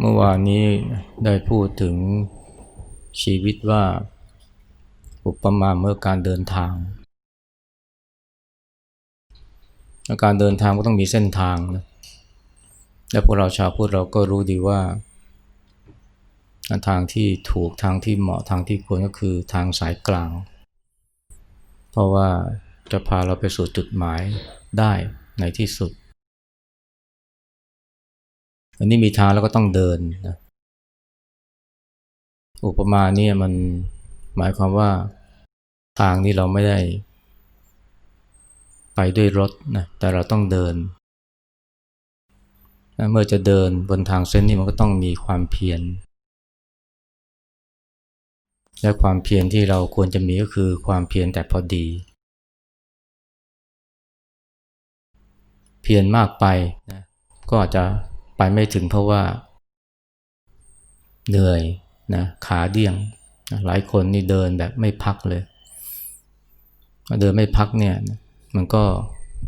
เมื่อวานนี้ได้พูดถึงชีวิตว่าอุปมาเมื่อการเดินทาง การเดินทางก็ต้องมีเส้นทางนะและพวกเราชาวพุทธเราก็รู้ดีว่าทางที่ถูกทางที่เหมาะทางที่ควรก็คือทางสายกลาง เพราะว่าจะพาเราไปสู่จุดหมายได้ในที่สุด อันนี้มีทางแล้วก็ต้องเดินนะอุปมาเนี่ยมันหมายความว่าทางนี้เราไม่ได้ ไปด้วยรถนะแต่เราต้องเดิน เมื่อจะเดินบนทางเส้นนี้มันก็ต้องมีความเพียรและความเพียรที่เราควรจะมีก็คือความเพียรแต่พอดี เพียรมากไปนะก็อาจจะ ไปไม่ถึงเพราะว่า เหนื่อยนะขาเดี่ยงหลายคนนี่เดินแบบไม่พักเลย เดินไม่พักเนี่ยมันก็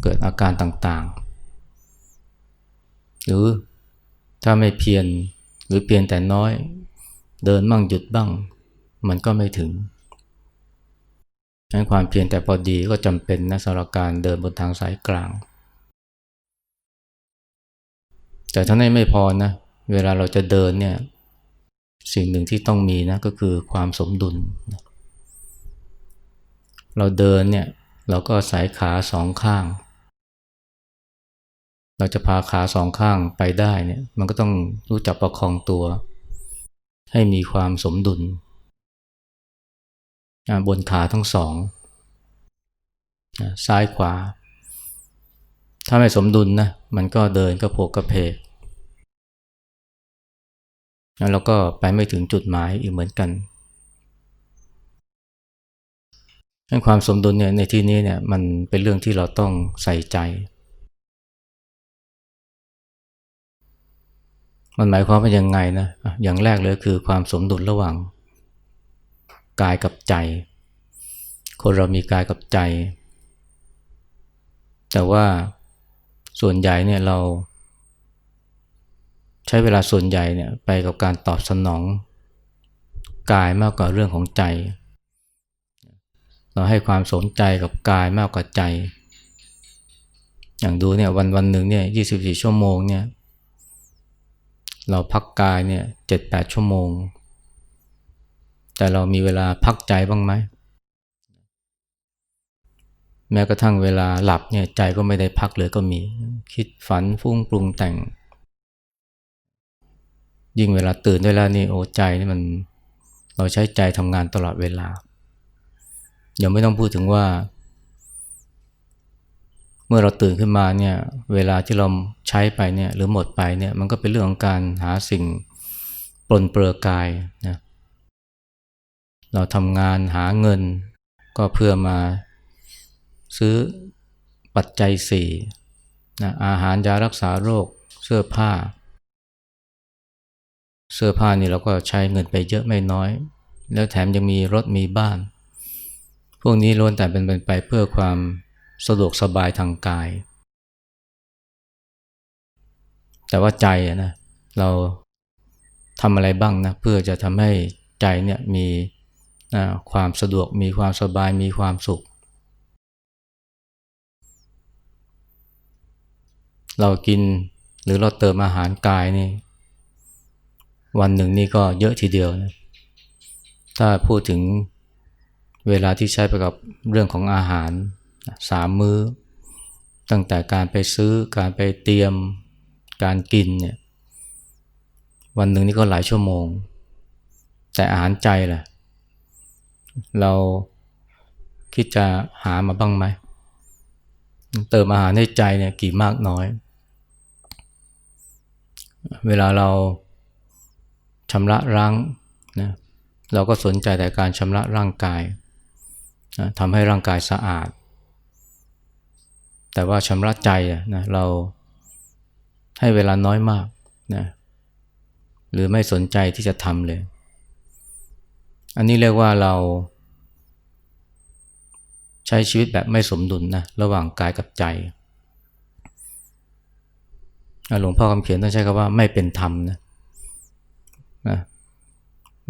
เกิดอาการต่างๆ หรือถ้าไม่เพียรหรือเพียรแต่น้อย เดินบ้างหยุดบ้าง มันก็ไม่ถึงดังนั้นความเพียรแต่พอดีก็จำเป็นนะสำหรับการเดินบนทางสายกลาง แต่ทั้งนี้ไม่พอนะ เวลาเราจะเดินเนี่ย สิ่งหนึ่งที่ต้องมีนะก็คือความสมดุล เราเดินเนี่ย เราก็สายขาสองข้าง เราจะพาขาสองข้างไปได้เนี่ย มันก็ต้องรู้จักประคองตัว ให้มีความสมดุลบนขาทั้งสอง ซ้ายขวา ถ้าไม่สมดุลนะมันก็เดินก็โผกกระเพกแล้วก็ไปไม่ถึงจุดหมายอีกเหมือนกันความสมดุลเนี่ยในที่นี้เนี่ยมันเป็นเรื่องที่เราต้องใส่ใจ มันหมายความว่ายังไงนะ อย่างแรกเลยคือความสมดุลระหว่างกายกับใจ คนเรามีกายกับใจ แต่ว่า ส่วนใหญ่เนี่ยเรา ใช้เวลาส่วนใหญ่เนี่ยไปกับการตอบสนองกายมากกว่าเรื่องของใจ เราให้ความสนใจกับกายมากกว่าใจ อย่างดูเนี่ยวันวันหนึ่งเนี่ยยีชั่วโมงเนี่ยเราพักกายเนี่ยเจ็ดแปดชั่วโมง แต่เรามีเวลาพักใจบ้างไหม แม้กระทั่งเวลาหลับเนี่ยใจก็ไม่ได้พักเลยก็มี คิดฝันฟุ้งปรุงแต่ง ยิ่งเวลาตื่นด้วยแล้วนี่โอ้ใจนี่มันเราใช้ใจทำงานตลอดเวลาอย่าไม่ต้องพูดถึงว่า เมื่อเราตื่นขึ้นมาเนี่ยเวลาที่เราใช้ไปเนี่ยหรือหมดไปเนี่ยมันก็เป็นเรื่องของการหาสิ่งปลนเปลือกายนะเราทำงานหาเงิน ก็เพื่อมา ซื้อปัจจัยสี่นะอาหารยารักษาโรคเสื้อผ้า เสื้อผ้านี่เราก็ใช้เงินไปเยอะไม่น้อย แล้วแถมยังมีรถมีบ้าน พวกนี้ล้วนแต่เป็นไปเพื่อความสะดวกสบายทางกาย แต่ว่าใจนะเราทำอะไรบ้างนะเพื่อจะทำให้ใจเนี่ยมีความสะดวกมีความสบายมีความสุข เรากินหรือเราเติมอาหารกายนี่ วันหนึ่งนี่ก็เยอะทีเดียวนะถ้าพูดถึงเวลาที่ใช้ไปกับเรื่องของอาหารสามมือ้อ ตั้งแต่การไปซื้อการไปเตรียมการกินเนี่ยวันหนึ่งนี่ก็หลายชั่วโมง แต่อาหารใจล่ะ เราคิดจะหามาบ้างไหมเติมอาหารให้ใจเนี่ยกี่มากน้อย เวลาเราชำระร่างนะเราก็สนใจแต่การชำระร่างกายนะทำให้ร่างกายสะอาด แต่ว่าชำระใจนะเราให้เวลาน้อยมากนะหรือไม่สนใจที่จะทำเลย อันนี้เรียกว่าเราใช้ชีวิตแบบไม่สมดุลนะระหว่างกายกับใจ หลวงพ่อคำเขียนต้องใช้คำว่าไม่เป็นธรรมนะนะ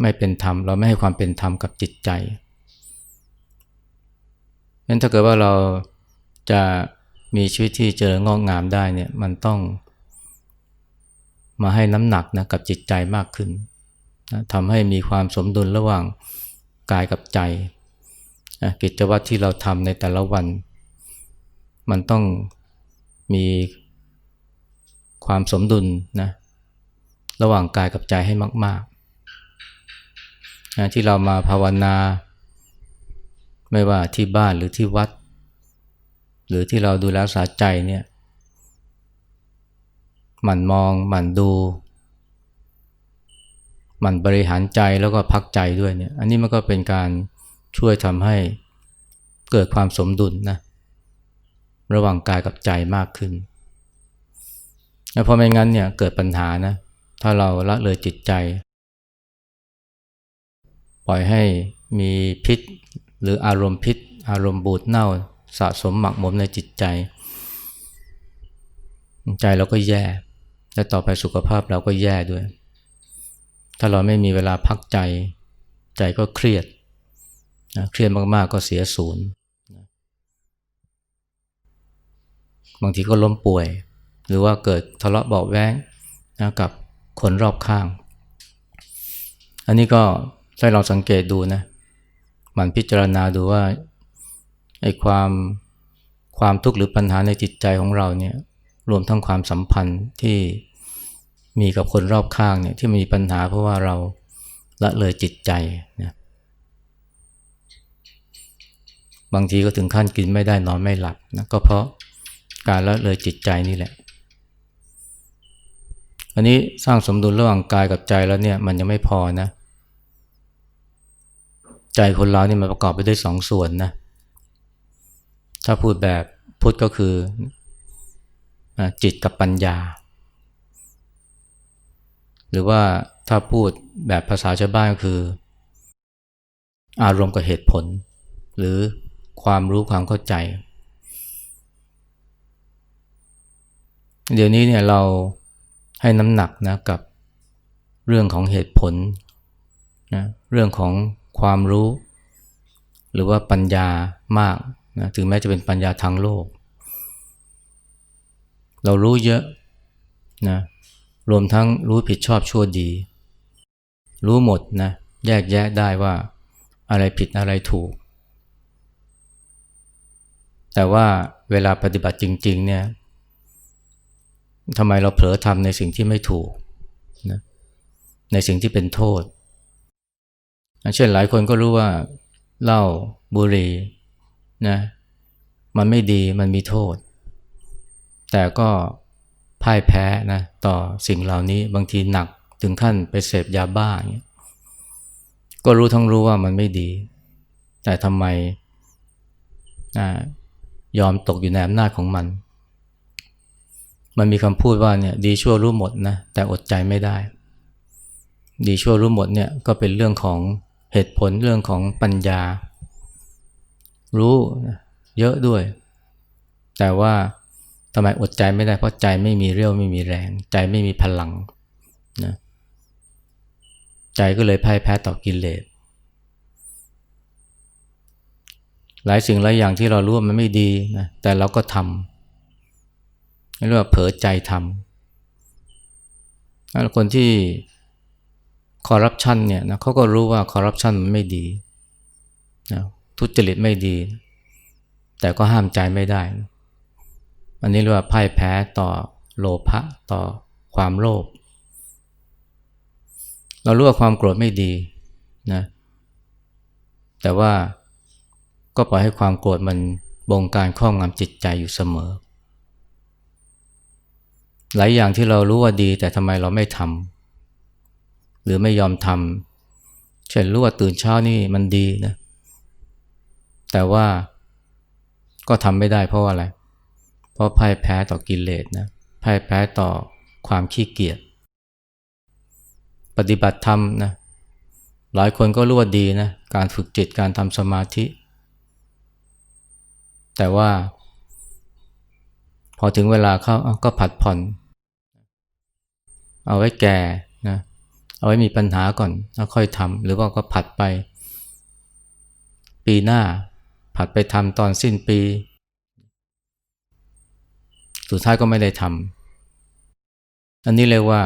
ไม่เป็นธรรม เราไม่ให้ความเป็นธรรมกับจิตใจงั้นถ้าเกิดว่าเราจะมีชีวิตที่เจริญงอกงามได้เนี่ยมันต้องมาให้น้ำหนักนะกับจิตใจมากขึ้นนะทำให้มีความสมดุลระหว่างกายกับใจนะกิจวัตรที่เราทำในแต่ละวัน มันต้องมี ความสมดุลนะระหว่างกายกับใจให้มากๆนะที่เรามาภาวนา ไม่ว่าที่บ้านหรือที่วัด หรือที่เราดูแลสาใจเนี่ยหมั่นมองหมั่นดูหมั่นบริหารใจแล้วก็พักใจด้วยเนี่ยอันนี้มันก็เป็นการช่วยทำให้เกิดความสมดุลนะระหว่างกายกับใจมากขึ้น แล้วพอไม่งั้นเนี่ยเกิดปัญหานะ ถ้าเราละเลยจิตใจ ปล่อยให้มีพิษ หรืออารมณ์พิษ อารมณ์บูดเน่าสะสมหมักหมมในจิตใจ ใจเราก็แย่ และต่อไปสุขภาพเราก็แย่ด้วย ถ้าเราไม่มีเวลาพักใจ ใจก็เครียดนะเครียดมากๆก็เสียศูนย์บางทีก็ล้มป่วย หรือว่าเกิดทะเลาะเบาแว้งนะกับคนรอบข้าง อันนี้ก็ให้เราสังเกตดูนะมันพิจารณาดูว่าไอ้ความความทุกข์หรือปัญหาในจิตใจของเราเนี่ยรวมทั้งความสัมพันธ์ที่มีกับคนรอบข้างเนี่ยที่มีปัญหาเพราะว่าเราละเลยจิตใจนะบางทีก็ถึงขั้นกินไม่ได้นอนไม่หลับนะก็เพราะการละเลยจิตใจนี่แหละ อันนี้สร้างสมดุลระหว่างกายกับใจแล้วเนี่ยมันยังไม่พอนะ ใจคนเรานี่มันประกอบไปด้วยสองส่วนนะ ถ้าพูดแบบพุทธก็คือจิตกับปัญญา หรือว่าถ้าพูดแบบภาษาชาวบ้านก็คือ อารมณ์กับเหตุผล หรือความรู้ความเข้าใจ เดี๋ยวนี้เนี่ยเรา ให้น้ำหนักนะกับเรื่องของเหตุผลนะเรื่องของความรู้ หรือว่าปัญญามากนะถึงแม้จะเป็นปัญญาทางโลก เรารู้เยอะนะรวมทั้งรู้ผิดชอบชั่วดี รู้หมดนะแยกแยะได้ว่าอะไรผิดอะไรถูก แต่ว่าเวลาปฏิบัติจริง ๆ เนี่ย ทำไมเราเผลอทำในสิ่งที่ไม่ถูกนะในสิ่งที่เป็นโทษ เช่นหลายคนก็รู้ว่าเหล้าบุหรี่นะมันไม่ดีมันมีโทษ แต่ก็พ่ายแพ้นะต่อสิ่งเหล่านี้บางทีหนักถึงขั้นไปเสพยาบ้าเงี้ยก็รู้ทั้งรู้ว่ามันไม่ดี แต่ทำไมยอมตกอยู่ในอำนาจของมัน มันมีคำพูดว่าเนี่ยดีชั่วรู้หมดนะแต่อดใจไม่ได้ ดีชั่วรู้หมดเนี่ยก็เป็นเรื่องของเหตุผลเรื่องของปัญญา รู้เยอะด้วย แต่ว่าทำไมอดใจไม่ได้เพราะใจไม่มีเรี่ยวไม่มีแรง ใจไม่มีพลังนะใจก็เลยพ่ายแพ้ต่อกิเลสหลายสิ่งหลายอย่างที่เรารู้ว่ามันไม่ดีนะแต่เราก็ทำ เรียกว่าเผลอใจทำคนที่คอร์รัปชันเนี่ยนะเขาก็รู้ว่าคอร์รัปชันมันไม่ดีนะทุจริตไม่ดี แต่ก็ห้ามใจไม่ได้ อันนี้เรียกว่าพ่ายแพ้ต่อโลภะต่อความโลภเรารู้ว่าความโกรธไม่ดีนะแต่ว่าก็ปล่อยให้ความโกรธมันบงการครอบงำจิตใจอยู่เสมอ หลายอย่างที่เรารู้ว่าดี แต่ทำไมเราไม่ทำหรือไม่ยอมทำเช่นรู้ว่าตื่นเช้านี่มันดีนะแต่ว่าก็ทำไม่ได้เพราะว่าอะไร เพราะพ่ายแพ้ต่อกิเลสนะพ่ายแพ้ต่อความขี้เกียจปฏิบัติธรรมนะหลายคนก็รู้ว่าดีนะการฝึกจิตการทำสมาธิ แต่ว่า พอถึงเวลาเขาก็ผัดผ่อน เอาไว้แก่นะเอาไว้มีปัญหาก่อนแล้วค่อยทำหรือว่าก็ผัดไป ปีหน้าผัดไปทำตอนสิ้นปี สุดท้ายก็ไม่ได้ทำอันนี้เรียกว่า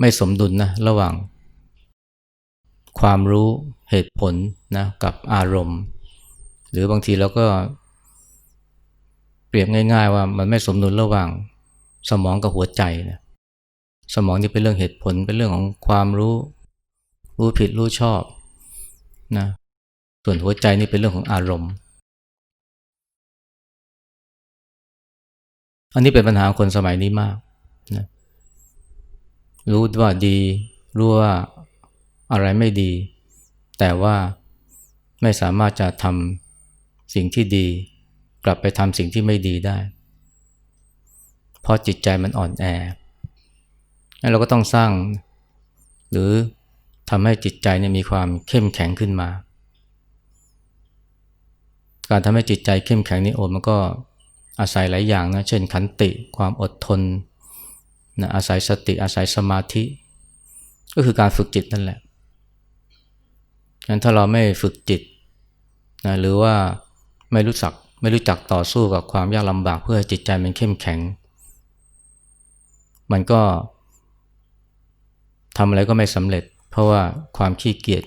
ไม่สมดุลนะระหว่าง ความรู้เหตุผลนะกับอารมณ์ หรือบางทีเราก็เปรียบง่าย ๆ ว่ามันไม่สมดุลระหว่าง สมองกับหัวใจนะสมองนี่เป็นเรื่องเหตุผลเป็นเรื่องของความรู้ รู้ผิดรู้ชอบนะส่วนหัวใจนี่เป็นเรื่องของอารมณ์ อันนี้เป็นปัญหาคนสมัยนี้มากนะรู้ว่าดีรู้ว่าอะไรไม่ดี แต่ว่าไม่สามารถจะทำสิ่งที่ดี กลับไปทำสิ่งที่ไม่ดีได้ เพราะจิตใจมันอ่อนแอเราก็ต้องสร้าง หรือทำให้จิตใจเนี่ยมีความเข้มแข็งขึ้นมา การทำให้จิตใจเข้มแข็งนี่โอ้มันก็อาศัยหลายอย่างนะ เช่นขันติ ความอดทนนะอาศัยสติอาศัยสมาธิ ก็คือการฝึกจิตนั่นแหละงั้นถ้าเราไม่ฝึกจิตนะหรือว่าไม่รู้จักไม่รู้จักต่อสู้กับความยากลำบากเพื่อให้จิตใจมันเข้มแข็ง มันก็ทำอะไรก็ไม่สำเร็จ เพราะว่าความขี้เกียจ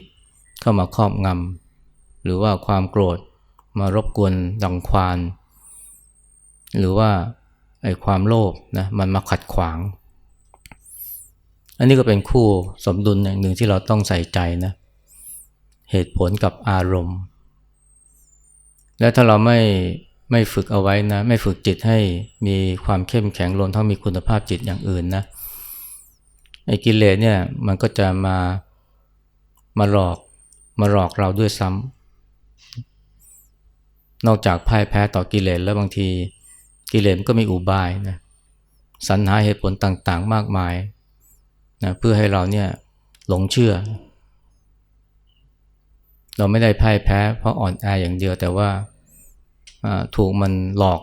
เข้ามาครอบงำหรือว่าความโกรธมารบกวนดังควาน หรือว่าไอ้ความโลภนะมันมาขัดขวาง อันนี้ก็เป็นคู่สมดุลอย่างหนึ่งที่เราต้องใส่ใจนะเหตุผลกับอารมณ์ และถ้าเราไม่ ไม่ฝึกเอาไว้นะ ไม่ฝึกจิตให้มีความเข้มแข็งรวมทั้งมีคุณภาพจิตอย่างอื่นนะไอ้กิเลสเนี่ยมันก็จะมามาหลอกมาหลอกเราด้วยซ้ำนอกจากพ่ายแพ้ต่อกิเลสแล้วบางทีกิเลสก็มีอุบายนะสรรหาเหตุผลต่างๆมากมายนะเพื่อให้เราเนี่ยหลงเชื่อ เราไม่ได้พ่ายแพ้เพราะอ่อนแออย่างเดียวแต่ว่า ถูกมันหลอก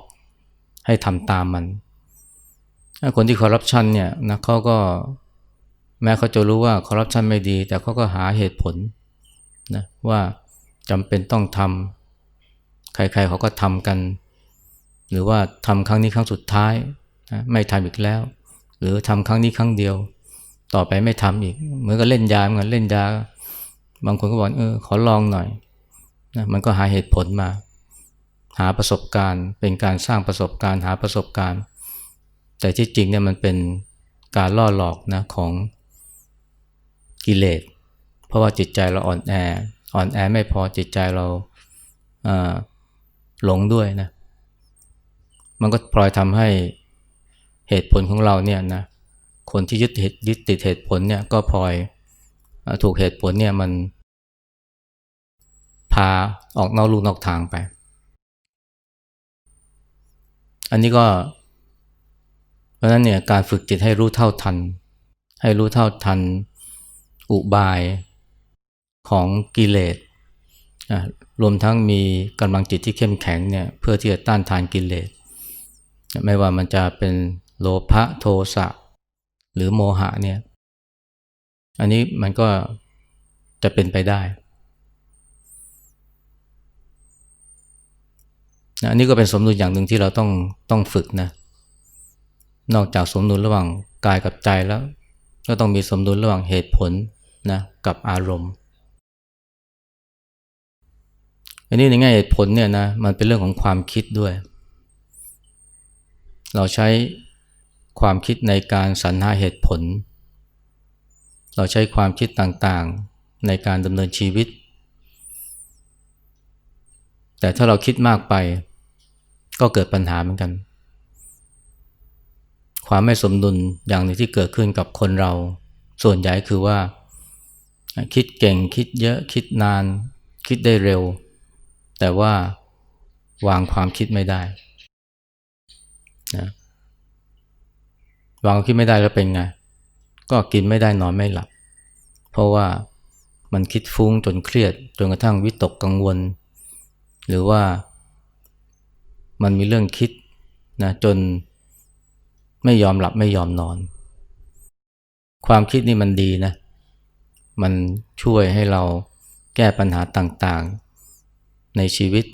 ให้ทำตามมัน คนที่คอร์รัปชันเนี่ยนะเขาก็แม้เขาจะรู้ว่าคอร์รัปชันไม่ดี แต่เขาก็หาเหตุผลนะว่าจำเป็นต้องทำใครๆเขาก็ทำกัน หรือว่าทำครั้งนี้ครั้งสุดท้ายนะไม่ทำอีกแล้ว หรือทำครั้งนี้ครั้งเดียว ต่อไปไม่ทำอีก เหมือนกับเล่นยาเหมือนเล่นยา บางคนก็บอกเออขอลองหน่อยนะมันก็หาเหตุผลมา หาประสบการณ์ เป็นการสร้างประสบการณ์ หาประสบการณ์ แต่ที่จริงเนี่ยมันเป็นการล่อหลอกนะของกิเลสเพราะว่าจิตใจเราอ่อนแออ่อนแอไม่พอจิตใจเราหลงด้วยนะมันก็พลอยทำให้เหตุผลของเราเนี่ยนะคนที่ยึดยึดติดเหตุผลเนี่ยก็พลอยถูกเหตุผลเนี่ยมันพาออกนอกลูกนอกทางไป อันนี้ก็เพราะนั้นเนี่ยการฝึกจิตให้รู้เท่าทัน ให้รู้เท่าทัน อุบายของกิเลสรวมทั้งมีกำลังจิตที่เข้มแข็งเนี่ยเพื่อที่จะต้านทานกิเลสไม่ว่ามันจะเป็นโลภะโทสะหรือโมหะเนี่ย อันนี้มันก็จะเป็นไปได้ อันนี้ก็เป็นสมดุลอย่างหนึ่งที่เราต้องต้องฝึกนะนอกจากสมดุลระหว่างกายกับใจแล้ว ก็ต้องมีสมดุลระหว่างเหตุผลนะกับอารมณ์อันนี้ในแง่เหตุผลเนี่ยนะมันเป็นเรื่องของความคิดด้วย เราใช้ความคิดในการสรรหาเหตุผล เราใช้ความคิดต่างๆ ในการดำเนินชีวิต แต่ถ้าเราคิดมากไปก็เกิดปัญหาเหมือนกัน ความไม่สมดุลอย่างหนึ่งที่เกิดขึ้นกับคนเรา ส่วนใหญ่คือว่า คิดเก่งคิดเยอะคิดนาน คิดได้เร็ว แต่ว่าวางความคิดไม่ได้นะวางคิดไม่ได้แล้วเป็นไง ก็กินไม่ได้นอนไม่หลับ เพราะว่ามันคิดฟุ้งจนเครียด จนกระทั่งวิตกกังวล หรือว่ามันมีเรื่องคิดนะจนไม่ยอมหลับไม่ยอมนอน ความคิดนี่มันดีนะ มันช่วยให้เราแก้ปัญหาต่างๆ ในชีวิต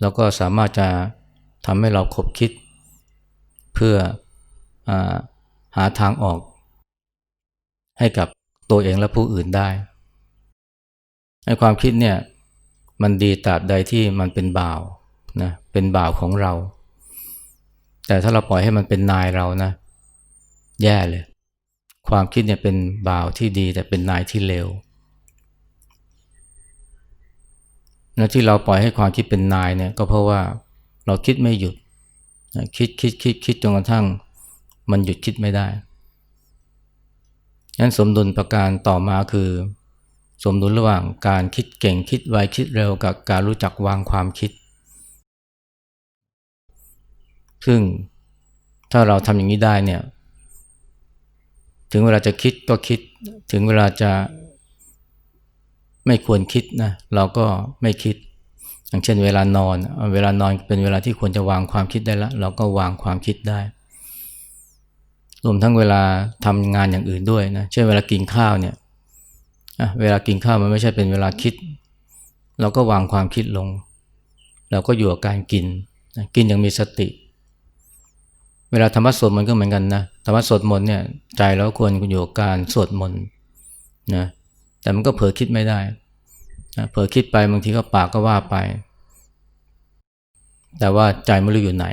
แล้วก็สามารถจะทำให้เราคบคิด เพื่ออหาทางออก ให้กับตัวเองและผู้อื่นได้ให้ความคิดเนี่ย มันดีตราบใดที่มันเป็นบ่าวนะเป็นบ่าวของเรา แต่ถ้าเราปล่อยให้มันเป็นนายเรานะ แย่เลย ความคิดเนี่ยเป็นบ่าวที่ดีแต่เป็นนายที่เลวนะที่เราปล่อยให้ความคิดเป็นนายเนี่ยก็เพราะว่าเราคิดไม่หยุดนะคิดคิดคิดคิดจนกระทั่ง มันหยุดคิดไม่ได้งั้นสมดุลประการต่อมาคือ สมดุลระหว่างการคิดเก่งคิดไวคิดเร็วกับการรู้จักวางความคิด ซึ่งถ้าเราทำอย่างนี้ได้เนี่ย ถึงเวลาจะคิดก็คิด ถึงเวลาจะไม่ควรคิดนะเราก็ไม่คิด อย่างเช่น เวลานอน เวลานอนเป็นเวลาที่ควรจะวางความคิดได้ล้วเราก็วางความคิดได้ รวมทั้งเวลาทำงานอย่างอื่นด้วยนะ เช่นเวลากินข้าวเนี่ย เวลากินข้าวมันไม่ใช่เป็นเวลาคิด เราก็วางความคิดลง เราก็อยู่กับการกินกินอย่างมีสติ เวลาธรรมะสวดมนต์ก็เหมือนกันนะธรรมะสวดมนต์เนี่ยใจเราควรอยู่กับการสวดมนต์นะแต่มันก็เผลอคิดไม่ได้นะเผลอคิดไปบางทีก็ปากก็ว่าไป แต่ว่าใจไม่รู้อยู่ไหน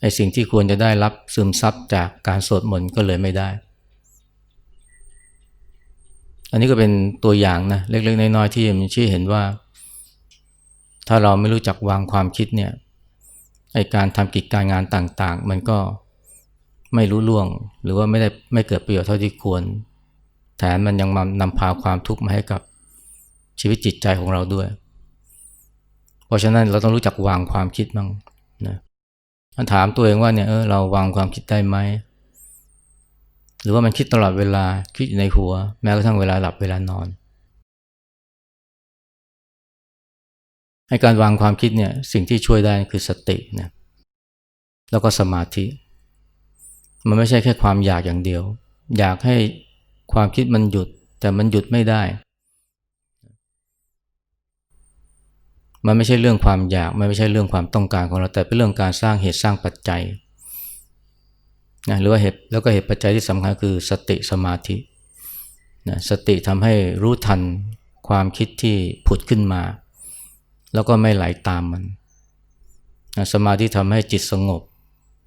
ไอ้สิ่งที่ควรจะได้รับซึมซับจากการสวดมนต์ก็เลยไม่ได้ อันนี้ก็เป็นตัวอย่างนะเล็กๆน้อยๆที่มันชี้เห็นว่า ถ้าเราไม่รู้จักวางความคิดเนี่ยไอการทำกิจการงานต่างๆ มันก็ไม่รู้ล่วง หรือว่าไม่ได้ไม่เกิดประโยชน์เท่าที่ควร แถมมันยังนำพาความทุกข์มาให้กับชีวิตจิตใจของเราด้วย เพราะฉะนั้นเราต้องรู้จักวางความคิดบ้างนะถามตัวเองว่าเนี่ยเออเราวางความคิดได้ไหม หรือว่ามันคิดตลอดเวลาคิดอยู่ในหัว แม้กระทั่งเวลาหลับเวลานอนให้การวางความคิดเนี่ยสิ่งที่ช่วยได้คือสตินะแล้วก็สมาธิ มันไม่ใช่แค่ความอยากอย่างเดียว อยากให้ความคิดมันหยุด แต่มันหยุดไม่ได้ มันไม่ใช่เรื่องความอยาก มันไม่ใช่เรื่องความต้องการของเราแต่เป็นเรื่องการสร้างเหตุสร้างปัจจัย นะหรือว่าเหตุแล้วก็เหตุปัจจัยที่สำคัญคือสติสมาธินะสติทำให้รู้ทันความคิดที่ผุดขึ้นมา แล้วก็ไม่ไหลาตามมันนะสมาธิทำให้จิตสงบ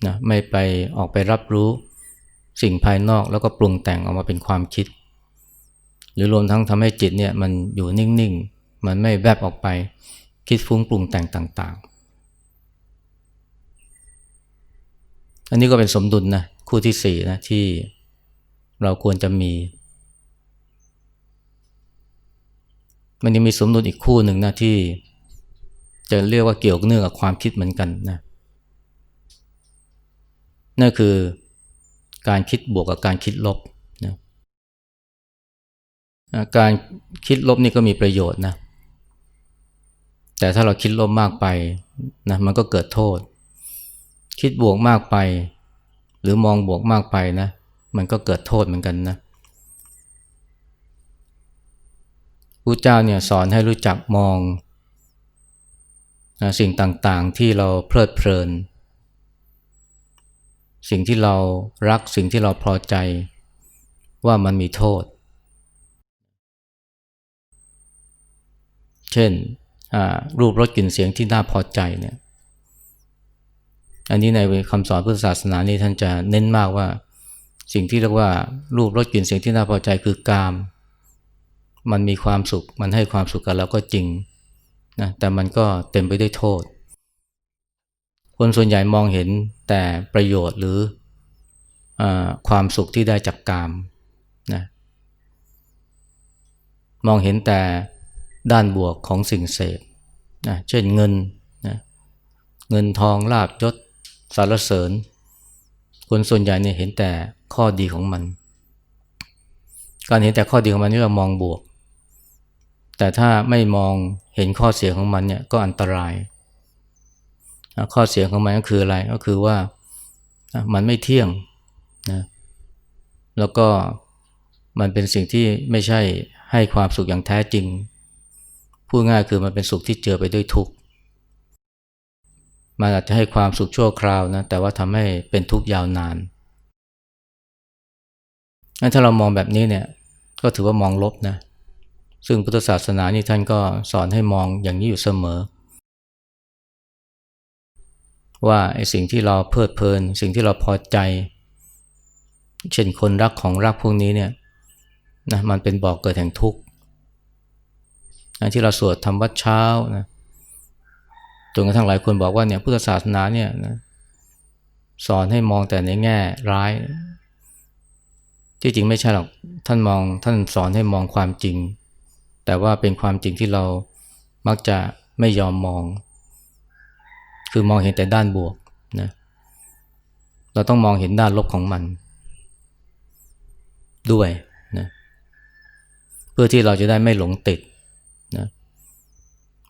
นะไม่ไปออกไปรับรู้สิ่งภายนอกแล้วก็ปรุงแต่งออกมาเป็นความคิด หรือรวมทั้งทำให้จิตเนี่ยมันอยู่นิ่งๆ มันไม่แวบออกไปคิดฟุ้งปรุงแต่งต่างๆ อันนี้ก็เป็นสมดุลนะคู่ที่สี่นะที่เราควรจะมี มันยังมีสมดุลอีกคู่หนึ่งนะที่ จะเรียกว่าเกี่ยวเนื่องกับความคิดเหมือนกันนะนั่นคือการคิดบวกกับการคิดลบนะการคิดลบนี่ก็มีประโยชน์นะ แต่ถ้าเราคิดลบมากไปนะมันก็เกิดโทษ คิดบวกมากไป หรือมองบวกมากไปนะ มันก็เกิดโทษเหมือนกันนะพระเจ้าเนี่ยสอนให้รู้จักมองสิ่งต่างๆที่เราเพลิดเพลิน สิ่งที่เรารักสิ่งที่เราพอใจว่ามันมีโทษ เช่นรูปรสกลิ่นเสียงที่น่าพอใจเนี่ย อันนี้ในคำสอนพุทธศาสนานี่ท่านจะเน้นมากว่าสิ่งที่เรียกว่ารูปรสกลิ่นเสียงที่น่าพอใจคือกาม มันมีความสุข มันให้ความสุขกับเราก็จริงนะแต่มันก็เต็มไปด้วยโทษ คนส่วนใหญ่มองเห็นแต่ประโยชน์หรืออความสุขที่ได้จากกามนะมองเห็นแต่ด้านบวกของสิ่งเสพนะเช่นเงินนะเงินทองลาบยศ สารเสริญ คนส่วนใหญ่เนี่ยเห็นแต่ข้อดีของมัน การเห็นแต่ข้อดีของมันนี่เรามองบวก แต่ถ้าไม่มองเห็นข้อเสียของมันเนี่ยก็อันตราย ข้อเสียของมันก็คืออะไรก็คือว่ามันไม่เที่ยงนะแล้วก็มันเป็นสิ่งที่ไม่ใช่ให้ความสุขอย่างแท้จริง พูดง่ายคือมันเป็นสุขที่เจือไปด้วยทุกข์ มันอาจจะให้ความสุขชั่วคราวนะแต่ว่าทำให้เป็นทุกข์ยาวนานงั้นถ้าเรามองแบบนี้เนี่ยก็ถือว่ามองลบนะซึ่งพุทธศาสนานี่ท่านก็สอนให้มองอย่างนี้อยู่เสมอ ว่าไอ้สิ่งที่เราเพลิดเพลิน สิ่งที่เราพอใจ เช่นคนรักของรักพวกนี้เนี่ยนะมันเป็นบอกเกิดแห่งทุกข์ที่เราสวดทำวัดเช้านะ จนกระทั่งหลายคนบอกว่าเนี่ยพุทธศาสนาเนี่ยนะสอนให้มองแต่ในแง่ร้าย ที่จริงไม่ใช่หรอกท่านมองท่านสอนให้มองความจริง แต่ว่าเป็นความจริงที่เรามักจะไม่ยอมมอง คือมองเห็นแต่ด้านบวกนะเราต้องมองเห็นด้านลบของมัน ด้วยนะเพื่อที่เราจะได้ไม่หลงติดนะเ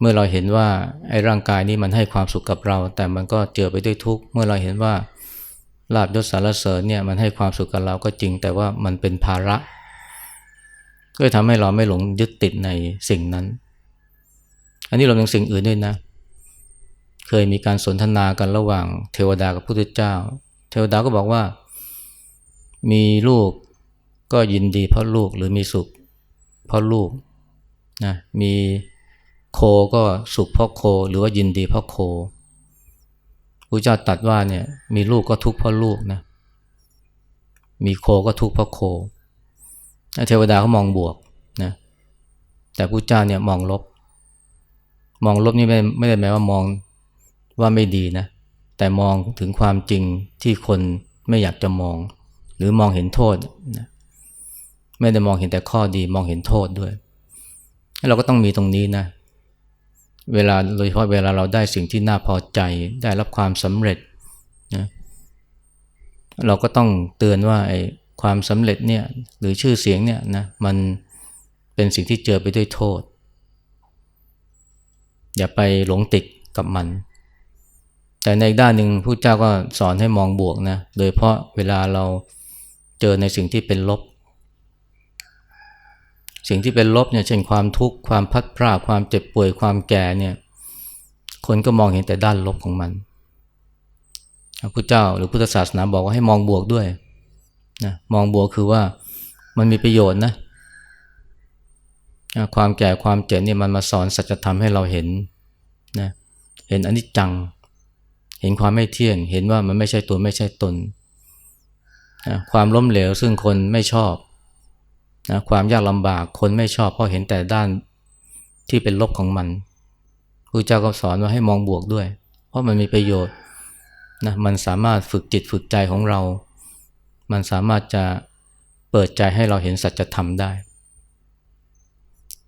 มื่อเราเห็นว่าไอ้ร่างกายนี้มันให้ความสุขกับเรา แต่มันก็เจือไปด้วยทุกข์เมื่อเราเห็นว่าลาบยศสารเสริญเนี่ยมันให้ความสุขกับเราก็จริง แต่ว่ามันเป็นภาระ ก็ทำให้เราไม่หลงยึดติดในสิ่งนั้น อันนี้เราถึงสิ่งอื่นด้วยนะ เคยมีการสนทนากันระหว่างเทวดากับพุทธเจ้า เทวดาก็บอกว่า มีลูกก็ยินดีเพราะลูกหรือมีสุขเพราะลูกนะมี โคก็สุขเพราะโคหรือว่ายินดีเพราะโคพระเจ้าตัดว่าเนี่ยมีลูกก็ทุกข์เพราะลูกนะมีโคก็ทุกข์เพราะโคเทวดาเขามองบวกนะแต่พระเจ้าเนี่ยมองลบ มองลบนี่ไม่ไม่ได้หมายว่ามองว่าไม่ดีนะแต่มองถึงความจริงที่คนไม่อยากจะมอง หรือมองเห็นโทษนะไม่ได้มองเห็นแต่ข้อดีมองเห็นโทษด้วย เราก็ต้องมีตรงนี้นะ เวลาโดยเฉพาะเวลาเราได้สิ่งที่น่าพอใจ ได้รับความสำเร็จนะเราก็ต้องเตือนว่าไอ้ความสำเร็จเนี่ยหรือชื่อเสียงเนี่ยนะมันเป็นสิ่งที่เจอไปด้วยโทษ อย่าไปหลงติดกับมัน แต่ในอีกด้านหนึ่งผู้เจ้าก็สอนให้มองบวกนะโดยเพราะเวลาเราเจอในสิ่งที่เป็นลบ สิ่งที่เป็นลบเนี่ยเช่นความทุกข์ความพัดพลาดความเจ็บป่วยความแก่เนี่ยคนก็มองเห็นแต่ด้านลบของมันพระพุทธเจ้าหรือพุทธศาสนาบอกว่าให้มองบวกด้วยนะมองบวกคือว่ามันมีประโยชน์นะความแก่ความเจ็บเนี่ยมันมาสอนสัจธรรมให้เราเห็นนะเห็นอนิจจัง เห็นความไม่เที่ยง เห็นว่ามันไม่ใช่ตัวไม่ใช่ตนนะความล้มเหลวซึ่งคนไม่ชอบ นะความยากลำบากคนไม่ชอบเพราะเห็นแต่ด้านที่เป็นลบของมันครูเจ้าก็สอนว่าให้มองบวกด้วย เพราะมันมีประโยชน์นะมันสามารถฝึกจิตฝึกใจของเรา มันสามารถจะเปิดใจให้เราเห็นสัจธรรมได้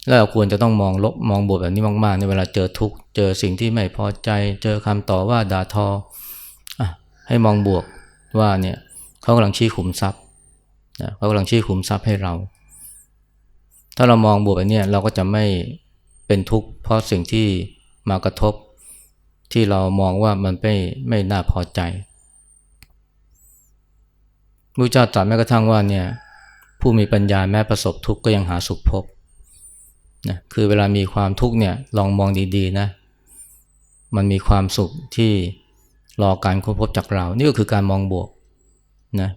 แล้วเราควรจะต้องมองลบมองบวกแบบนี้มากๆในเวลาเจอทุกข์เจอสิ่งที่ไม่พอใจ เจอคำต่อว่าด่าทออให้มองบวกว่าเนี่ยเขากำลังชี้ขุมทรัพย์นะเขากำลังชี้ขุมทรัพย์ให้เรา ถ้าเรามองบวกแบบนี้เราก็จะไม่เป็นทุกข์เพราะสิ่งที่มากระทบ ที่เรามองว่ามันไม่ไม่น่าพอใจพระเจ้าตรัสแม้กระทั่งว่าเนี่ยผู้มีปัญญาแม้ประสบทุกข์ก็ยังหาสุขพบนะคือเวลามีความทุกข์เนี่ยลองมองดีๆนะมันมีความสุขที่รอการค้นพบจากเรา นี่ก็คือการมองบวกนะ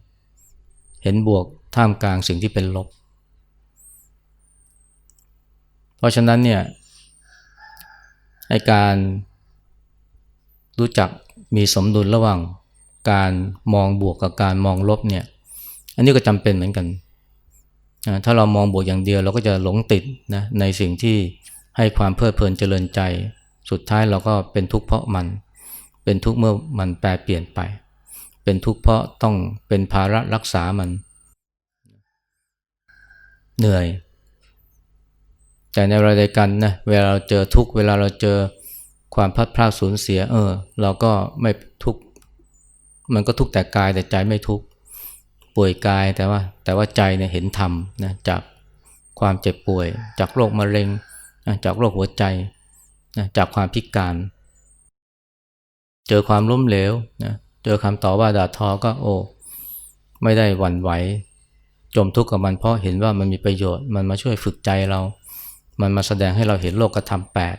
เห็นบวกท่ามกลางสิ่งที่เป็นลบ เพราะฉะนั้นเนี่ยในการรู้จักมีสมดุลระหว่างการมองบวกกับการมองลบเนี่ย อันนี้ก็จำเป็นเหมือนกันถ้าเรามองบวกอย่างเดียวเราก็จะหลงติดนะในสิ่งที่ให้ความเพลิดเพลินเจริญใจ สุดท้ายเราก็เป็นทุกข์เพราะมัน เป็นทุกข์เมื่อมันแปรเปลี่ยนไป เป็นทุกข์เพราะต้องเป็นภาระรักษามัน เหนื่อย แต่ในเวลาใดกันนะเวลาเราเจอทุกเวลาเราเจอความพัดพลาดสูญเสีย เออ เราก็ไม่ทุกมันก็ทุกแต่กายแต่ใจไม่ทุกป่วยกายแต่ว่า แต่ว่าใจเนี่ยเห็นธรรมนะจากความเจ็บป่วย จากโรคมะเร็งจากโรคหัวใจจากความพิการ เจอความล้มเหลวนะเจอคำต่อว่าด่าทอก็โอ้ไม่ได้หวั่นไหว จมทุกข์กับมันเพราะเห็นว่ามันมีประโยชน์มันมาช่วยฝึกใจเรา มันมาแสดงให้เราเห็นโลกธรรมแปด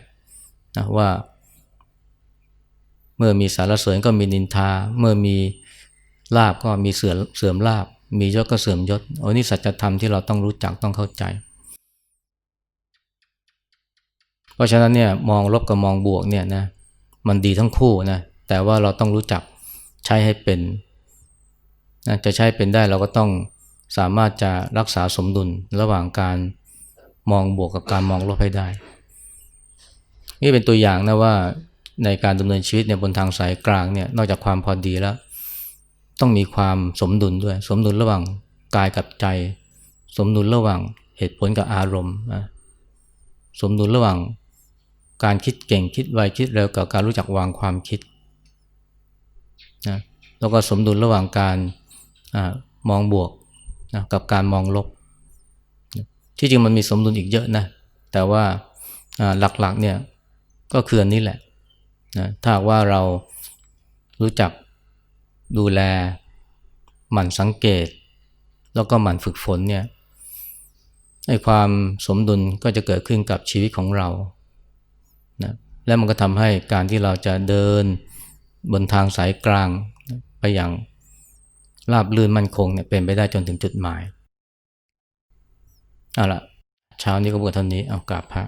นะว่า เมื่อมีสารเสริญก็มีนินทา เมื่อมีลาบก็มีเสื่อมเสื่อมลาบ มียศก็เสื่อมยศโอ้นี่สัจธรรมที่เราต้องรู้จักต้องเข้าใจ เพราะฉะนั้นเนี่ยมองลบกับมองบวกเนี่ยนะมันดีทั้งคู่นะแต่ว่าเราต้องรู้จักใช้ให้เป็นนะจะใช้เป็นได้เราก็ต้องสามารถจะรักษาสมดุลระหว่างการ มองบวกกับการมองลบให้ได้ นี่เป็นตัวอย่างนะว่าในการดำเนินชีวิตเนี่ยบนทางสายกลางเนี่ยนอกจากความพอดีแล้ว ต้องมีความสมดุลด้วย สมดุลระหว่างกายกับใจ สมดุลระหว่างเหตุผลกับอารมณ์นะสมดุลระหว่างการคิดเก่งคิดไวคิดเร็วกับการรู้จักวางความคิดนะแล้วก็สมดุลระหว่างการอมองบวกนะกับการมองลบ ที่จริงมันมีสมดุลอีกเยอะนะ แต่ว่าหลักๆเนี่ยก็คืออันนี้แหละนะถ้าว่าเรารู้จักดูแลหมั่นสังเกต แล้วก็หมั่นฝึกฝนเนี่ยให้ความสมดุลก็จะเกิดขึ้นกับชีวิตของเรานะและมันก็ทำให้การที่เราจะเดินบนทางสายกลาง ไปอย่างราบลื่นมั่นคงเนี่ยเป็นไปได้จนถึงจุดหมาย เอาละเช้านี้ก็บวชเท่านี้เอากราบพระ